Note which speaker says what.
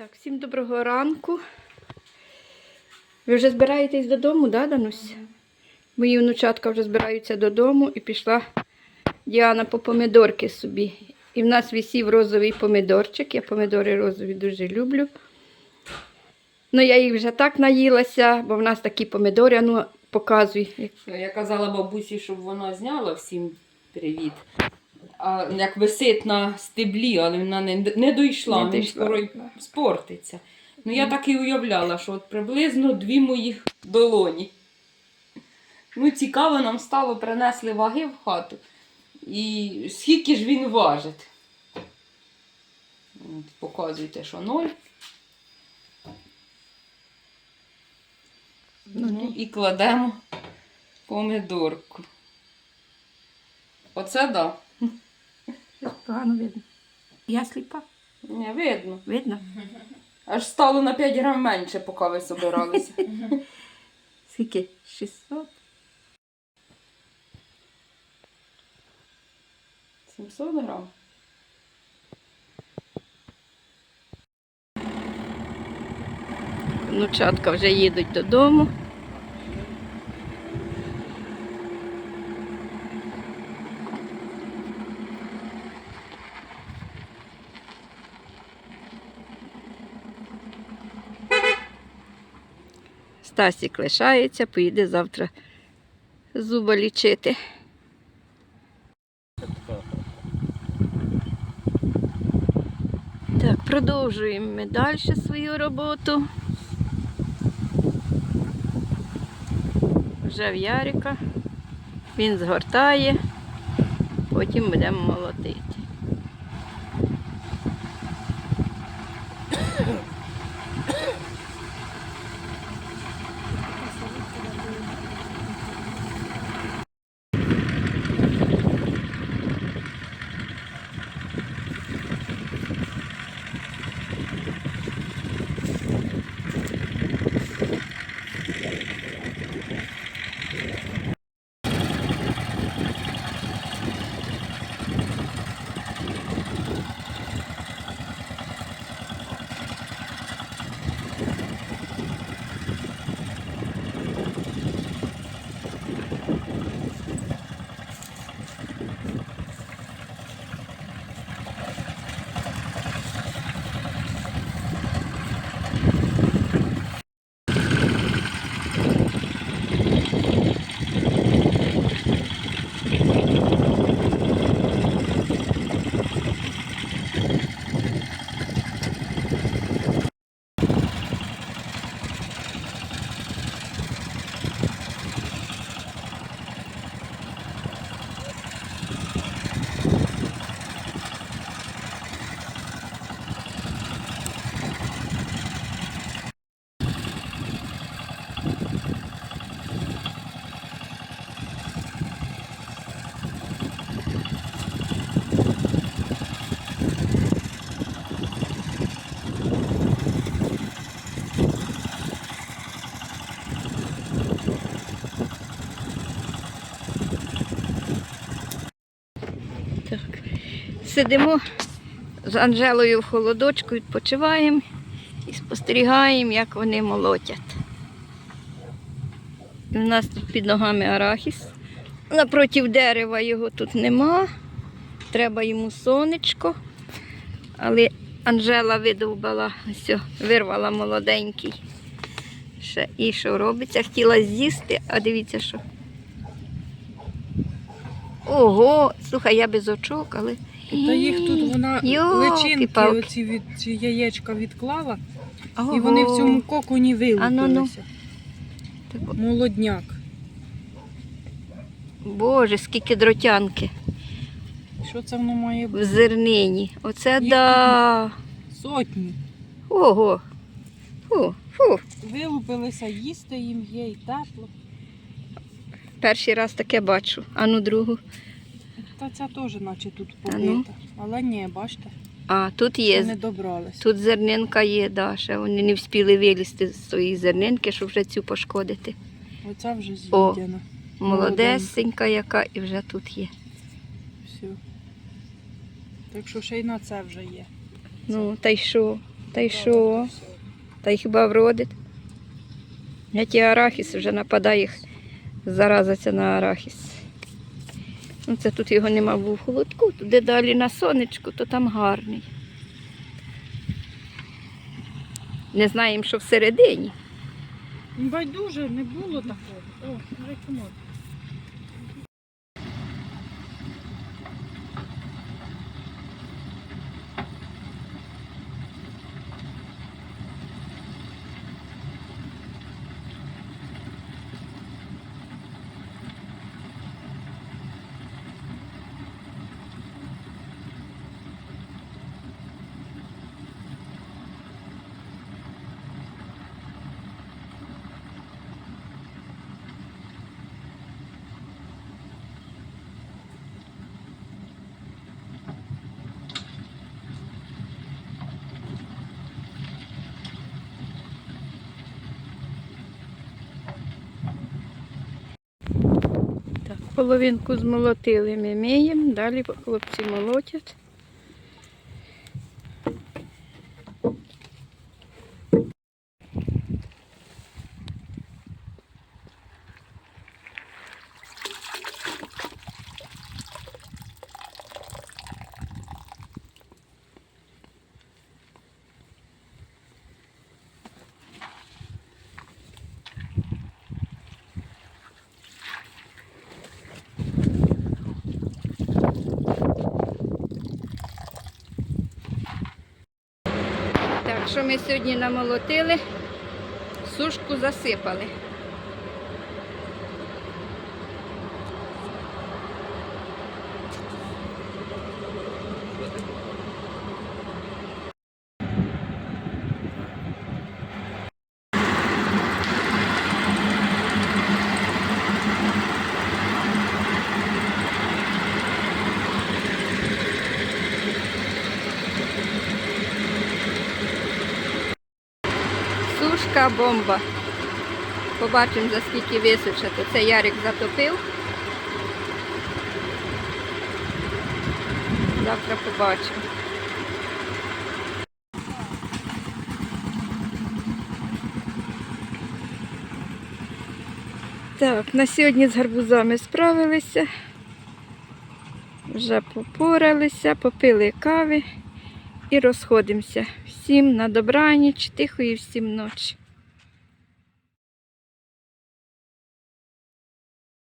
Speaker 1: Так, всім доброго ранку. Ви вже збираєтесь додому, да, Данусь? Мої внучатка вже збираються додому і пішла Діана по помидорки собі. І в нас висів розовий помидорчик. Я помидори розові дуже люблю. Ну, я їх вже так наїлася, бо в нас такі помидори, ну показуй.
Speaker 2: Я казала бабусі, щоб вона зняла всім привіт. А як висить на стеблі, але вона не, не дійшла,
Speaker 1: Не дійшла.
Speaker 2: скоро й спортиться. Ну я так і уявляла, що от приблизно дві моїх долоні. Ну, цікаво нам стало, принесли ваги в хату. І скільки ж він важить? От, Показуйте, що ноль. Ну, і кладемо помидорку. Оце да.
Speaker 1: Погано видно. Я сліпа.
Speaker 2: Не видно.
Speaker 1: Видно?
Speaker 2: Аж стало на 5 грам менше, поки ви собиралися.
Speaker 1: Скільки? 600?
Speaker 2: 700 грам.
Speaker 1: Внучатка вже їдуть додому. Стасік лишається, поїде завтра зуба лічити. Так, продовжуємо ми далі свою роботу. Вже в Ярика. Він згортає, потім будемо молотити. Так. Сидимо з Анжелою в холодочку, відпочиваємо і спостерігаємо, як вони молотять. У нас тут під ногами арахіс. Напротив дерева його тут нема. Треба йому сонечко. Але Анжела видовбала, ось, вирвала молоденький. Ще і що робиться? Хотіла з'їсти, а дивіться, що. Ого, слухай, я без очок, але.
Speaker 3: Та їх тут вона личинки,
Speaker 1: Йолки-палки.
Speaker 3: оці від ці яєчка відклала,
Speaker 1: Ого.
Speaker 3: і вони в цьому коконі
Speaker 1: А ну, ну.
Speaker 3: вилупилися.
Speaker 1: Так,
Speaker 3: Молодняк.
Speaker 1: Боже, скільки дротянки
Speaker 3: Що це воно має
Speaker 1: в
Speaker 3: бути?
Speaker 1: зернині. Оце
Speaker 3: Їх
Speaker 1: да.
Speaker 3: Сотні.
Speaker 1: Ого. Фу, фу.
Speaker 3: Вилупилися, їсти їм є і тепло.
Speaker 1: Перший раз таке бачу. Ану другу.
Speaker 3: Та ця теж наче тут
Speaker 1: А ну.
Speaker 3: Але ні, бачите,
Speaker 1: А, тут є.
Speaker 3: не добралися.
Speaker 1: Тут зернинка є, да, ще вони не встигли вилізти з своєї зернинки, щоб вже цю пошкодити.
Speaker 3: Оця вже
Speaker 1: О.
Speaker 3: з'їдена.
Speaker 1: Молодесенька яка і вже тут є.
Speaker 3: Все. Так що ще й на це вже є.
Speaker 1: Ну, та й що? Та й що? Та й хіба вродить? Я ті арахіс вже нападає їх заразиться на арахіс. Ну, це тут його нема був в холодку, туди далі на сонечку, то там гарний. Не знаємо, що всередині.
Speaker 3: Байдуже, не було такого. О, вже комод.
Speaker 1: Так, половинку змолотили ми миємо, далі хлопці молотять. Так, що ми сьогодні намолотили? Сушку засипали. Сушка бомба. Побачимо, за скільки височить. Це Ярик затопив. Завтра побачимо. Так, на сьогодні з гарбузами справилися. Вже попоралися, попили кави і розходимося. Всім на добраніч, тихої всім ночі.